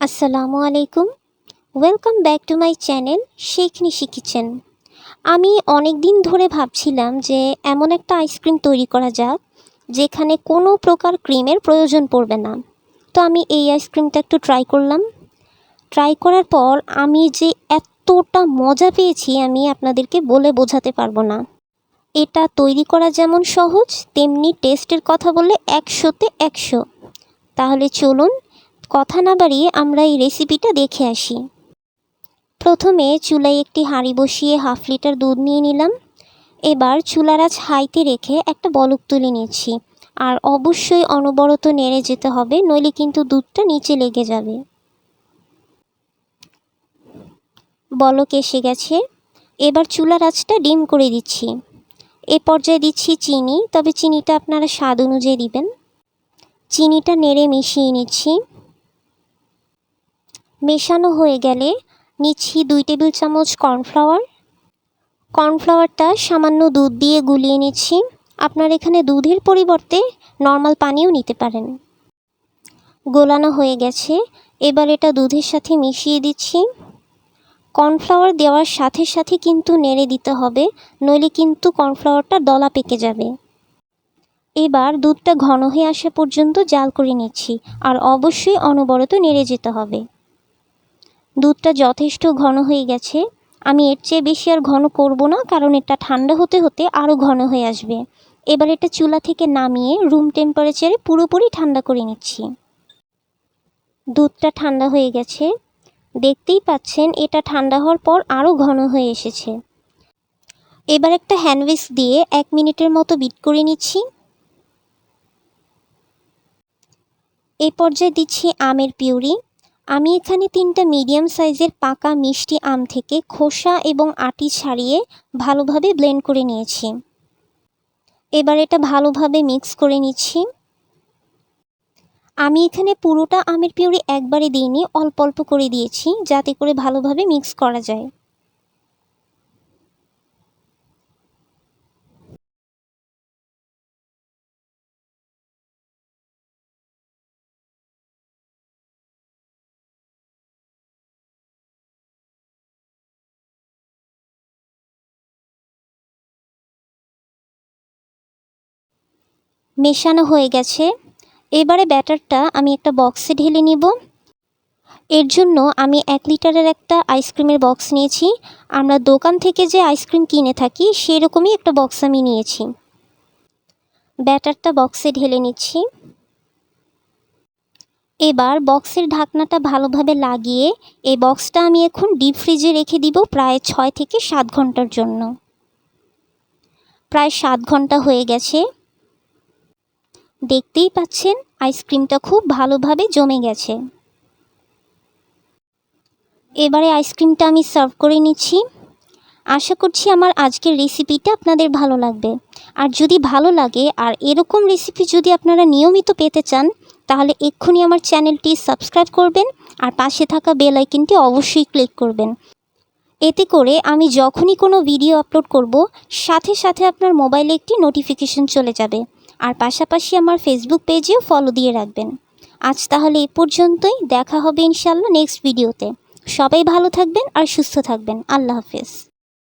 আসসালামু আলাইকুম। Welcome back to my channel Sheikh Nishi kitchen আমি অনেক দিন ধরে ভাবছিলাম যে এমন একটা আইসক্রিম তৈরি করা যাক, যেখানে কোনো প্রকার ক্রিমের প্রয়োজন পড়বে না। তো আমি এই আইসক্রিমটা একটু ট্রাই করলাম। ট্রাই করার পর আমি যে এতটা মজা পেয়েছি আমি আপনাদেরকে বলে বোঝাতে পারব না। এটা তৈরি করা যেমন সহজ, তেমনি টেস্টের কথা বললে একশোতে একশো। তাহলে চলুন কথা না বাড়িয়ে আমরা এই রেসিপিটা দেখে আসি। প্রথমে চুলায় একটি হাঁড়ি বসিয়ে হাফ লিটার দুধ নিয়ে নিলাম। এবার চুলার আঁচ হাইতে রেখে একটা বলক তুলে নিচ্ছি। আর অবশ্যই অনবরত নেড়ে যেতে হবে, নইলে কিন্তু দুধটা নিচে লেগে যাবে। বলক এসে গেছে। এবার চুলার আঁচটা ডিম করে দিচ্ছি। এ পর্যায়ে দিচ্ছি চিনি, তবে চিনিটা আপনারা স্বাদ অনুযায়ী দিবেন। চিনিটা নেড়ে মিশিয়ে নিচ্ছি। মেশানো হয়ে গেলে নিচ্ছি দুই টেবিল চামচ কর্নফ্লাওয়ার। কর্নফ্লাওয়ারটা সামান্য দুধ দিয়ে গুলিয়ে নিচ্ছি। আপনার এখানে দুধের পরিবর্তে নর্মাল পানিও নিতে পারেন। গোলানো হয়ে গেছে। এবার এটা দুধের সাথে মিশিয়ে দিচ্ছি। কর্নফ্লাওয়ার দেওয়ার সাথে সাথে কিন্তু নেড়ে দিতে হবে, নইলে কিন্তু কর্নফ্লাওয়ারটা দলা পেকে যাবে। এবার দুধটা ঘন হয়ে আসা পর্যন্ত জাল করে নিচ্ছি, আর অবশ্যই অনবরত নেড়ে যেতে হবে। দুধটা যথেষ্ট ঘন হয়ে গেছে। আমি এর চেয়ে বেশি আর ঘন করব না, কারণ এটা ঠান্ডা হতে হতে আরও ঘন হয়ে আসবে। এবার এটা চুলা থেকে নামিয়ে রুম টেম্পারেচারে পুরোপুরি ঠান্ডা করে নিচ্ছি। দুধটা ঠান্ডা হয়ে গেছে। দেখতেই পাচ্ছেন, এটা ঠান্ডা হওয়ার পর আরও ঘন হয়ে এসেছে। এবার একটা হ্যান্ডউইক্স দিয়ে এক মিনিটের মতো বিট করে নিচ্ছি। এই পর্যায়ে দিচ্ছি আমের পিউরি। আমি এখানে তিনটা মিডিয়াম সাইজের পাকা মিষ্টি আম থেকে খোসা এবং আটি ছাড়িয়ে ভালোভাবে ব্লেন্ড করে নিয়েছি। এবার এটা ভালোভাবে মিক্স করে নিচ্ছি। আমি এখানে পুরোটা আমের পিউরি একবারে দিইনি, অল্প অল্প করে দিয়েছি যাতে করে ভালোভাবে মিক্স করা যায়। মেশানো হয়ে গেছে। এবারে ব্যাটারটা আমি একটা বক্সে ঢেলে নিব। এর জন্য আমি এক লিটারের একটা আইসক্রিমের বক্স নিয়েছি। আমরা দোকান থেকে যে আইসক্রিম কিনে থাকি, সেরকমই একটা বক্স আমি নিয়েছি। ব্যাটারটা বক্সে ঢেলে নিচ্ছি। এবার বক্সের ঢাকনাটা ভালোভাবে লাগিয়ে এই বক্সটা আমি এখন ডিপ ফ্রিজে রেখে দিব প্রায় ছয় থেকে সাত ঘণ্টার জন্য। প্রায় সাত ঘণ্টা হয়ে গেছে। দেখতেই পাচ্ছেন, আইসক্রিমটা খুব ভালোভাবে জমে গেছে। এবারে আইসক্রিমটা আমি সার্ভ করে নিচ্ছি। আশা করছি আমার আজকের রেসিপিটা আপনাদের ভালো লাগবে। আর যদি ভালো লাগে, আর এরকম রেসিপি যদি আপনারা নিয়মিত পেতে চান, তাহলে এক্ষুনি আমার চ্যানেলটি সাবস্ক্রাইব করবেন, আর পাশে থাকা বেল আইকনটি অবশ্যই ক্লিক করবেন। এতে করে আমি যখনই কোনো ভিডিও আপলোড করব, সাথে সাথে আপনার মোবাইলে একটি নোটিফিকেশন চলে যাবে। আর পাশাপাশি আমার ফেসবুক পেজেও ফলো দিয়ে রাখবেন। আজ তাহলে এ পর্যন্তই, দেখা হবে ইনশাল্লাহ নেক্সট ভিডিওতে সবাই ভালো থাকবেন আর সুস্থ থাকবেন। আল্লাহ হাফেজ।